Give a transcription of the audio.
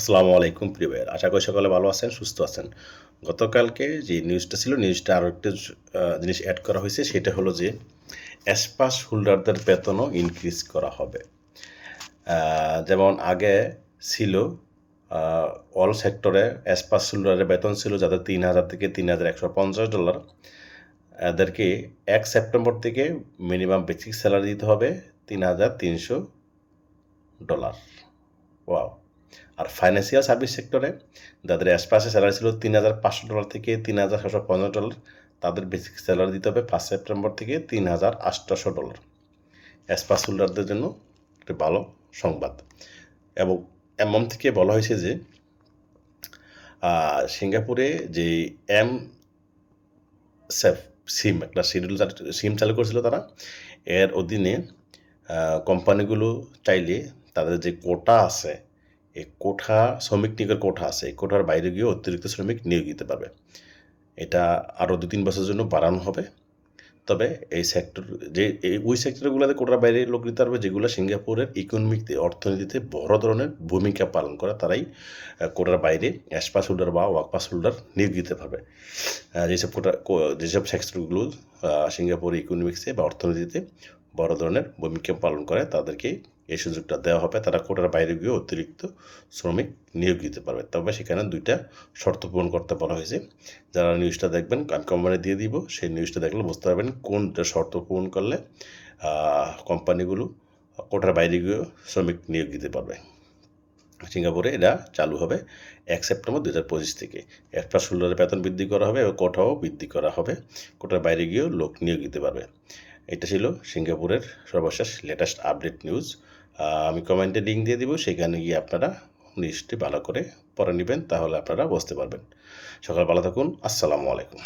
আসসালামু আলাইকুম, প্রিয় ভাইয়ের। আশা করি সকলে ভালো আছেন, সুস্থ আছেন। গতকালকে যে নিউজটা ছিল নিউজটা আরও একটা জিনিস অ্যাড করা হয়েছে, সেটা হলো যে অ্যাসপাস হোল্ডারদের বেতনও ইনক্রিজ করা হবে। যেমন আগে ছিল অল সেক্টরে অ্যাসপাস হোল্ডারের বেতন ছিল যাদের তিন হাজার থেকে তিন হাজার একশো পঞ্চাশ ডলার এদেরকে এক সেপ্টেম্বর থেকে মিনিমাম বেসিক স্যালারি দিতে হবে, তিন হাজার তিনশো ডলার ওয়াও আর ফাইন্যান্সিয়াল সার্ভিস সেক্টরে যাদের অ্যাসপাসে স্যালারি ছিল তিন হাজার পাঁচশো ডলার থেকে তিন হাজার ছশো পঞ্চাশ ডলার তাদের বেসিক স্যালারি দিতে হবে ফার্স্ট সেপ্টেম্বর থেকে তিন হাজার আটশোশো ডলার অ্যাসপাস হোল্ডারদের জন্য একটি ভালো সংবাদ। এবং এমন থেকে বলা হয়েছে যে সিঙ্গাপুরে যে এম সেফ সিম, একটা শিডিউল সিম চালু করেছিল তারা, এর অধীনে কোম্পানিগুলো চাইলে তাদের যে কোটা আছে কোঠা, শ্রমিক নিয়োগের কোঠা আছে। এই কোঠার বাইরে গিয়ে অতিরিক্ত শ্রমিক নিয়োগ দিতে পারবে। এটা আরও দু তিন বছরের জন্য বাড়ানো হবে। তবে এই সেক্টর যে এই, ওই সেক্টরগুলোতে কোটার বাইরে লোক নিতে পারবে, যেগুলো সিঙ্গাপুরের ইকোনমিকতে অর্থনীতিতে বড় ধরনের ভূমিকা পালন করে, তারাই কোটার বাইরে অ্যাসপাস হোল্ডার বা ওয়ার্ক পাস হোল্ডার নিয়োগ দিতে পারবে। যেসব কোটা যেসব সেক্টরগুলো সিঙ্গাপুর ইকোনমিক্সে বা অর্থনীতিতে বড় ধরনের ভূমিকা পালন করে, তাদেরকে এই সুযোগটা দেওয়া হবে। তারা কোটার বাইরে গিয়ে অতিরিক্ত শ্রমিক নিয়োগ দিতে পারবে। তবে সেখানে দুইটা শর্ত পূরণ করতে বলা হয়েছে। যারা নিউজটা দেখবেন, আমি কোম্পানি দিয়ে দিব। সেই নিউজটা দেখলে বুঝতে পারবেন কোনটা শর্ত পূরণ করলে কোম্পানিগুলো কোটার বাইরে গিয়েও শ্রমিক নিয়োগ দিতে পারবে। সিঙ্গাপুরে এটা চালু হবে এক সেপ্টেম্বর দু হাজার পঁচিশ থেকে। একটা ষোলোর বেতন বৃদ্ধি করা হবে এবং কোটাও বৃদ্ধি করা হবে। কোটার বাইরে গিয়েও লোক নিয়োগ দিতে পারবে। এটা ছিল সিঙ্গাপুরের সর্বশেষ লেটেস্ট আপডেট নিউজ আমি কমেন্টে লিঙ্ক দিয়ে দিব, সেখানে গিয়ে আপনারা নিউজটি ভালো করে পড়ে নেবেন, তাহলে আপনারা বুঝতে পারবেন। সকাল ভালো থাকুন, আসসালামু আলাইকুম।